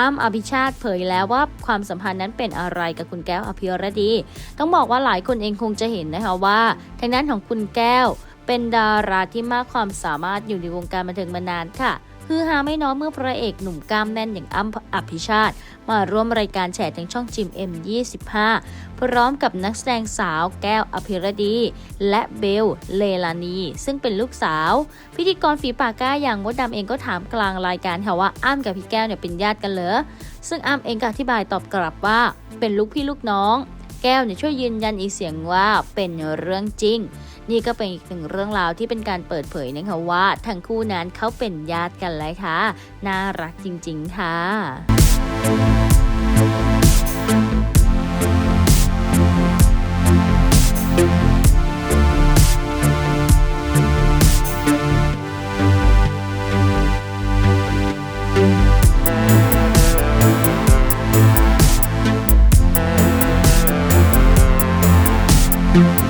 อ้ำอภิชาติเผยแล้วว่าความสัมพันธ์นั้นเป็นอะไรกับคุณแก้วอภิรดี ต้องบอกว่าหลายคนเองคงจะเห็นนะคะว่า ทางด้านของคุณแก้ว เป็นดาราที่มากความสามารถอยู่ในวงการบันเทิงมานานค่ะ คือฮาไม่น้อยเมื่อพระเอกหนุ่มกล้ามแน่นอย่างอ้ำอภิชาติ มาร่วมรายการแฉทางช่องจิม M25 พร้อมกับนักแสดงสาวแก้วอภิรดี และเบล เลลานี ซึ่งเป็นลูกสาว พิธีกรฝีปากกล้าอย่างมดดำเองก็ถามกลางรายการค่ะว่าอ้ำกับพี่แก้วเนี่ยเป็นญาติกันเหรอซึ่งอ้ำเองก็อธิบายตอบกลับว่าเป็นลูกพี่ลูกน้อง แก้วเนี่ยช่วยยืนยันอีกเสียงว่าเป็นเรื่องจริง นี่ก็เป็นอีกหนึ่งเรื่องราวที่เป็นการเปิดเผยนะคะว่าทั้งคู่นั้นเขาเป็นญาติกันเลยค่ะ น่ารักจริง ๆ ค่ะ Thank